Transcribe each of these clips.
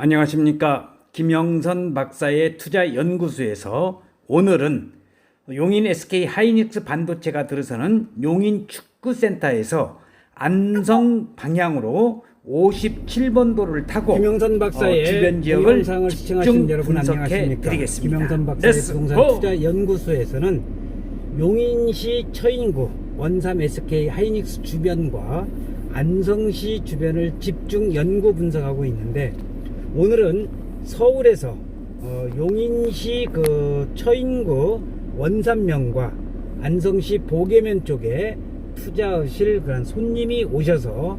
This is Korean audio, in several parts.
안녕하십니까. 김영선 박사의 투자 연구소에서 오늘은 용인 SK 하이닉스 반도체가 들어서는 용인 축구센터에서 안성 방향으로 57번 도로를 타고 김영선 박사의 어, 주변 지역을 집중 여러분 분석해? 드리겠습니다. 김영선 박사의 부동산 고! 투자 연구소에서는 용인시 처인구 원삼 SK 하이닉스 주변과 안성시 주변을 집중 연구 분석하고 있는데 오늘은 서울에서 어, 용인시 그 처인구 원삼면과 안성시 보계면 쪽에 투자하실 그런 손님이 오셔서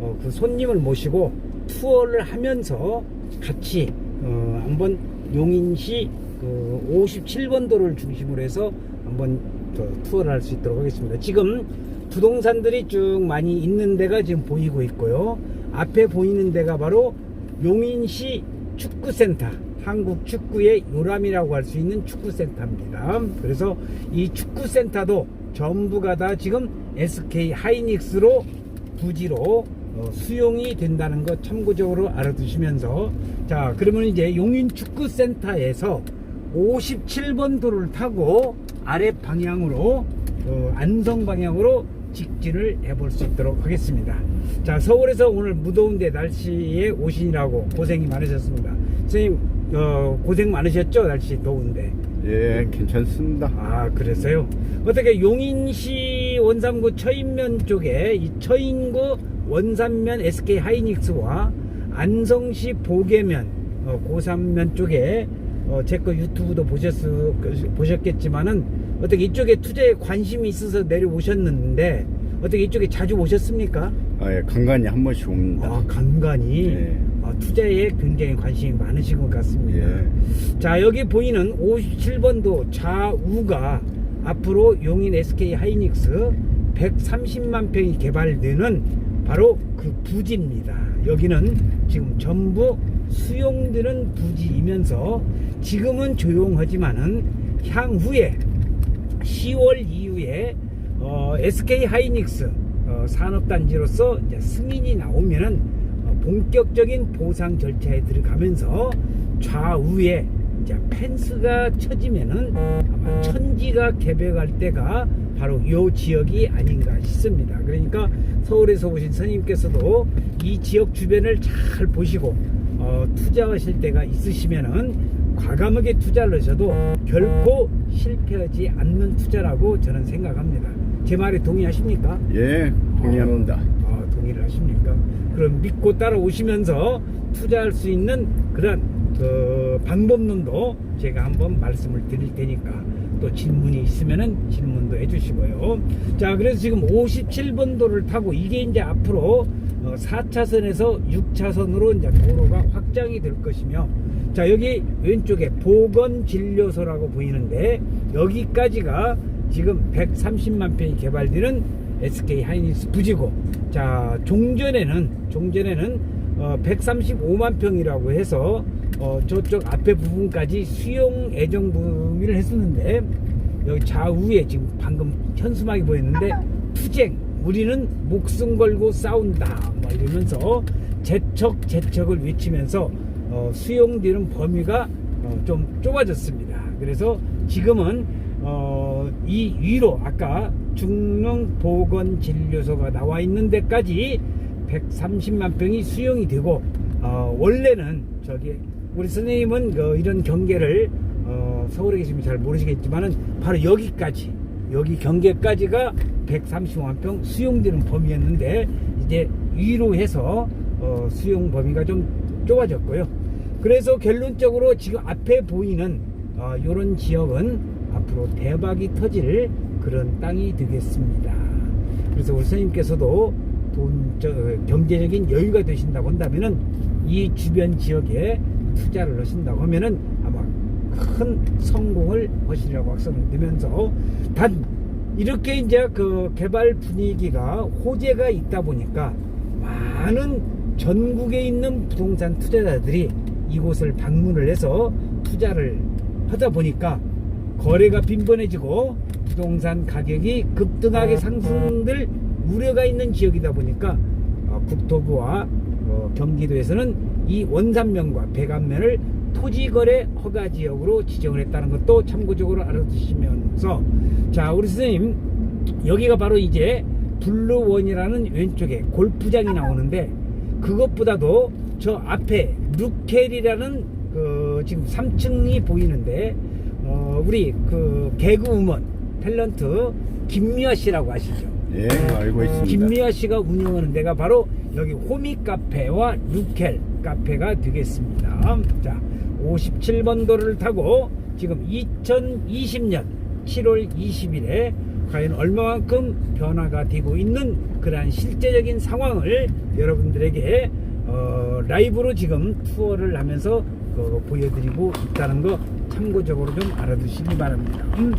어, 그 손님을 모시고 투어를 하면서 같이 어, 한번 용인시 그 57번 도를 중심으로 해서 한번 더 투어를 할 수 있도록 하겠습니다. 지금 부동산들이 쭉 많이 있는 데가 지금 보이고 있고요. 앞에 보이는 데가 바로 용인시 축구센터. 한국 축구의 요람이라고 할 수 있는 축구센터입니다. 그래서 이 축구센터도 전부가 다 지금 SK 하이닉스로 부지로 어, 수용이 된다는 것 참고적으로 알아두시면서 자 그러면 이제 용인 축구센터에서 57번 도를 타고 아래 방향으로 어, 안성 방향으로 직진을 해볼 수 있도록 하겠습니다. 자 서울에서 오늘 무더운데 날씨에 오시느라고 고생이 많으셨습니다. 선생님 어, 고생 많으셨죠 날씨 더운데. 예, 괜찮습니다. 아 그래서요 어떻게 용인시 원삼구 처인면 쪽에 이 처인구 원삼면 SK 하이닉스와 안성시 보계면 어, 고삼면 쪽에 어, 제거 유튜브도 보셨, 보셨겠지만은 어떻게 이쪽에 투자에 관심이 있어서 내려오셨는데 어떻게 이쪽에 자주 오셨습니까? 아, 예, 간간히 한 번씩 옵니다. 아 간간히 예. 아, 투자에 굉장히 관심이 많으신 것 같습니다. 예. 자 여기 보이는 57번도 좌우가 앞으로 용인 SK 하이닉스 130만 평이 개발되는 바로 그 부지입니다. 여기는 지금 전부 수용되는 부지이면서 지금은 조용하지만은 향후에 10월 이후에 어, SK 하이닉스 어, 산업단지로서 승인이 나오면은 어, 본격적인 보상 절차에 들어가면서 좌우에 이제 펜스가 쳐지면은 아마 천지가 개벽할 때가 바로 이 지역이 아닌가 싶습니다. 그러니까 서울에서 오신 선생님께서도 이 지역 주변을 잘 보시고 어, 투자하실 때가 있으시면은 과감하게 투자를 하셔도 결코 실패하지 않는 투자라고 저는 생각합니다. 제 말에 동의하십니까? 예, 동의합니다. 아, 동의를 하십니까? 그럼 믿고 따라오시면서 투자할 수 있는 그런 그 방법론도 제가 한번 말씀을 드릴 테니까 또 질문이 있으면은 질문도 해주시고요. 자, 그래서 지금 57번 도를 타고 이게 이제 앞으로 어, 4차선에서 6차선으로 이제 도로가 확장이 될 것이며 자, 여기 왼쪽에 보건진료소라고 보이는데 여기까지가 지금 130만 평이 개발되는 SK 하이닉스 부지고 자 종전에는 종전에는 어, 135만 평이라고 해서 어, 저쪽 앞에 부분까지 수용 애정 부위를 했었는데 여기 좌우에 지금 방금 현수막이 보였는데 투쟁 우리는 목숨 걸고 싸운다 뭐 이러면서 재척 재척을 외치면서 어, 수용되는 범위가 어, 좀 좁아졌습니다. 그래서 지금은 어, 이 위로 아까 중릉보건진료소가 나와 있는 데까지 130만 평이 수용이 되고 어, 원래는 저기 우리 선생님은 그 이런 경계를 어, 서울에 계시면 잘 모르시겠지만은 바로 여기까지 여기 경계까지가 130만 평 수용되는 범위였는데 이제 위로 해서 어, 수용 범위가 좀 좁아졌고요. 그래서 결론적으로 지금 앞에 보이는 어, 이런 지역은 앞으로 대박이 터질 그런 땅이 되겠습니다. 그래서 우리 선생님께서도 돈, 저, 경제적인 여유가 되신다고 한다면은 이 주변 지역에 투자를 하신다고 하면은 아마 큰 성공을 하시리라고 확신을 드면서 단 이렇게 이제 그 개발 분위기가 호재가 있다 보니까 많은 전국에 있는 부동산 투자자들이 이곳을 방문을 해서 투자를 하다 보니까 거래가 빈번해지고 부동산 가격이 급등하게 상승될 우려가 있는 지역이다 보니까 어, 국토부와 어, 경기도에서는 이 원산면과 배관면을 토지거래 허가 지역으로 지정을 했다는 것도 참고적으로 알아두시면서 자 우리 선생님 여기가 바로 이제 블루원이라는 왼쪽에 골프장이 나오는데 그것보다도 저 앞에 루켈이라는 그 지금 3층이 보이는데 어 우리 그 개그우먼 탤런트 김미아 씨라고 아시죠? 예, 알고 있습니다. 김미아 씨가 운영하는 데가 바로 여기 호미 카페와 루켈 카페가 되겠습니다. 자, 57번 도로를 타고 지금 2020년 7월 20일에 과연 얼마만큼 변화가 되고 있는 그러한 실제적인 상황을 여러분들에게 어, 라이브로 지금 투어를 하면서 그 보여드리고 있다는 거 참고적으로 좀 알아두시기 바랍니다. 음.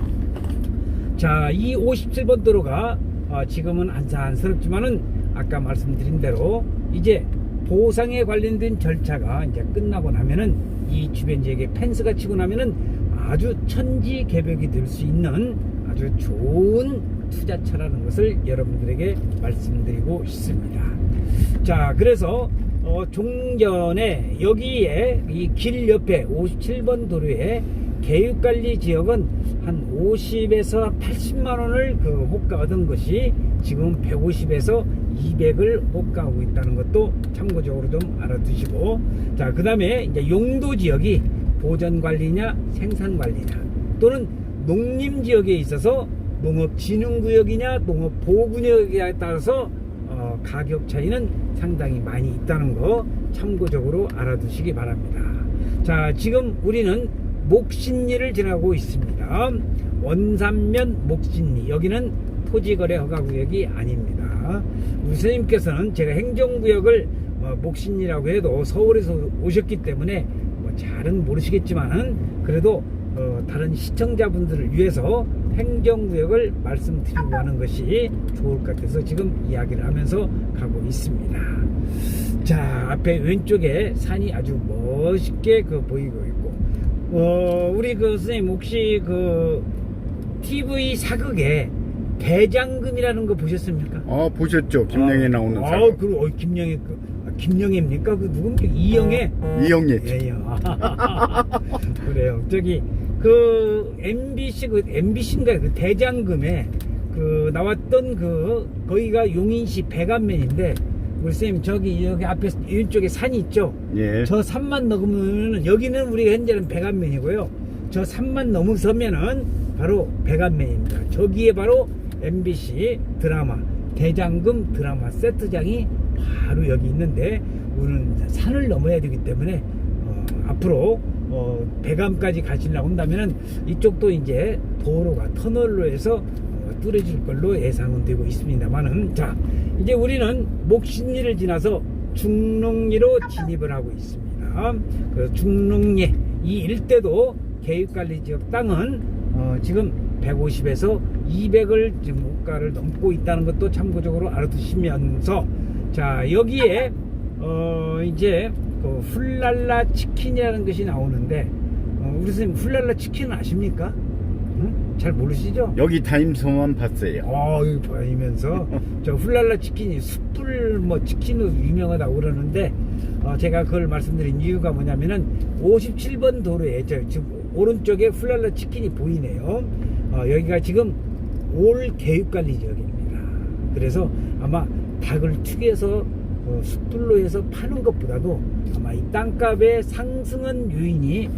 자, 이 57번 도로가 어, 지금은 안산스럽지만은 아까 말씀드린 대로 이제 보상에 관련된 절차가 이제 끝나고 나면은 이 주변 지역에 펜스가 치고 나면은 아주 천지 개벽이 될 수 있는 아주 좋은 투자처라는 것을 여러분들에게 말씀드리고 싶습니다. 자, 그래서 어, 종전에 여기에 이 길 옆에 57번 도로에 계획관리 지역은 한 50에서 80만 원을 그 호가 얻은 것이 지금 150에서 200을 호가하고 있다는 것도 참고적으로 좀 알아두시고. 자 그 다음에 이제 용도 지역이 보전 관리냐 생산 관리냐 또는 농림 지역에 있어서 농업 진흥 구역이냐 농업 보호 구역에 따라서 어, 가격 차이는 상당히 많이 있다는 거 참고적으로 알아두시기 바랍니다. 자, 지금 우리는 목신리를 지나고 있습니다. 원산면 목신리. 여기는 토지거래 허가구역이 아닙니다. 우리 선생님께서는 제가 행정구역을 어, 목신리라고 해도 서울에서 오셨기 때문에 뭐 잘은 모르시겠지만은 그래도 어, 다른 시청자분들을 위해서 행정구역을 말씀드리고 하는 것이 좋을 것 같아서 지금 이야기를 하면서 가고 있습니다. 자, 앞에 왼쪽에 산이 아주 멋있게 그 보이고 있고, 어, 우리 그 선생님 혹시 그 TV 사극에 대장금이라는 거 보셨습니까? 어, 보셨죠? 김영애 나오는 아, 사람. 그, 어, 김영애 그, 아, 김영애입니까? 그 누굽니까? 이영애? 이영애. 예요. 그래요. 저기 그 MBC 그 MBC인가 그 대장금에 그 나왔던 그 거기가 용인시 백안면인데 우리 쌤 저기 여기 앞에 이쪽에 산이 있죠. 예. 저 산만 넘으면은 여기는 우리가 현재는 백안면이고요. 저 산만 넘어서면은 바로 백안면입니다. 저기에 바로 MBC 드라마 대장금 드라마 세트장이 바로 여기 있는데 우리는 산을 넘어야 되기 때문에 어, 앞으로 어, 백암까지 가시려고 한다면은 이쪽도 이제 도로가 터널로 해서 어, 뚫어질 걸로 예상은 되고 있습니다만은 자 이제 우리는 목신리를 지나서 중릉리로 진입을 하고 있습니다. 그 중릉리 이 일대도 계획관리지역 땅은 어, 지금 150에서 200을 지금 호가를 넘고 있다는 것도 참고적으로 알아두시면서 자 여기에 어 이제 그 훌랄라 치킨이라는 것이 나오는데 어, 우리 선생님 훌랄라 치킨은 아십니까? 응? 잘 모르시죠? 여기 다임소만 봤어요. 어, 이거 보이면서 저 훌랄라 치킨이 숯불 뭐 치킨으로 유명하다고 그러는데 어, 제가 그걸 말씀드린 이유가 뭐냐면은 57번 도로에 저 지금 오른쪽에 훌랄라 치킨이 보이네요. 어, 여기가 지금 올 계획관리 지역입니다. 그래서 아마 닭을 튀겨서 어, 숯불로 해서 파는 것보다도 아마 이 땅값의 상승한 요인이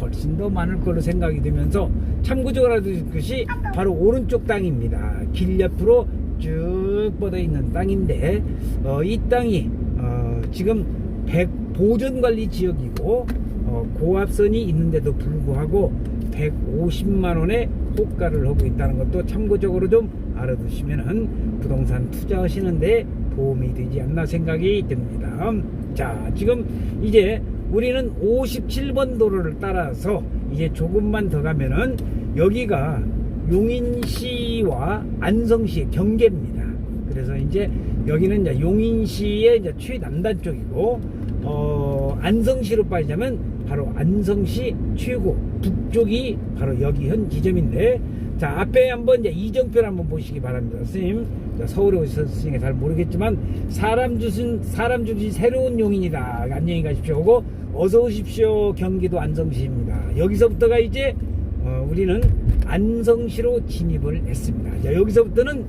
훨씬 더 많을 걸로 생각이 되면서 참고적으로 알아두실 것이 바로 오른쪽 땅입니다. 길 옆으로 쭉 뻗어 있는 땅인데 어, 이 땅이 어, 지금 100 보존관리 지역이고 어, 고압선이 있는데도 불구하고 150만 원의 호가를 하고 있다는 것도 참고적으로 좀 알아두시면은 부동산 투자하시는데 도움이 되지 않나 생각이 듭니다. 자, 지금 이제 우리는 57번 도로를 따라서 이제 조금만 더 가면은 여기가 용인시와 안성시의 경계입니다. 그래서 이제 여기는 이제 용인시의 이제 최남단 쪽이고 어, 안성시로 빠지자면 바로 안성시 최고 북쪽이 바로 여기 현 지점인데 자 앞에 한번 이제 이정표를 한번 보시기 바랍니다. 선생님 자, 서울에 오셨으니까 잘 모르겠지만 사람 주신 사람 주신 새로운 용인이다. 안녕히 가십시오. 고 어서 오십시오. 경기도 안성시입니다. 여기서부터가 이제 어, 우리는 안성시로 진입을 했습니다. 자, 여기서부터는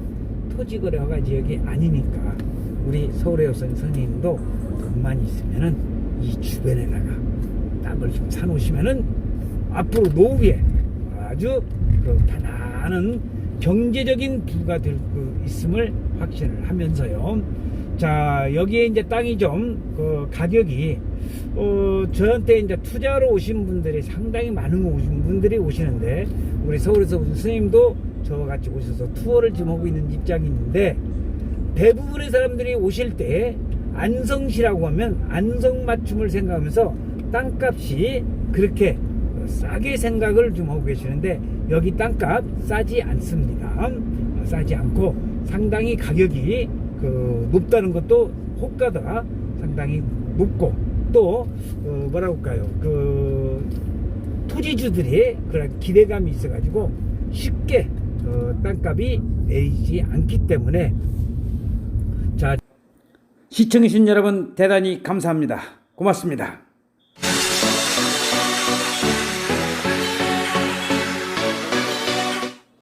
토지거래가 지역이 아니니까 우리 서울에 오신 선생님도 돈만 있으면은 이 주변에다가 땅을 좀 사놓으시면은 앞으로 노후에 아주 그 편안한 경제적인 부가 될수 있음을 확신을 하면서요. 자 여기에 이제 땅이 좀 그 가격이 어 저한테 이제 투자로 오신 분들이 상당히 많은 오신 분들이 오시는데 우리 서울에서 오신 스님도 저와 같이 오셔서 투어를 지금 하고 있는 입장인데 대부분의 사람들이 오실 때 안성시라고 하면 안성 맞춤을 생각하면서 땅값이 그렇게 싸게 생각을 좀 하고 계시는데 여기 땅값 싸지 않습니다. 어, 싸지 않고 상당히 가격이 그 높다는 것도 호가가 상당히 높고 또 어, 뭐라고 할까요? 그 토지주들이 그런 기대감이 있어 가지고 쉽게 어, 땅값이 내리지 않기 때문에 자 시청해주신 여러분 대단히 감사합니다. 고맙습니다.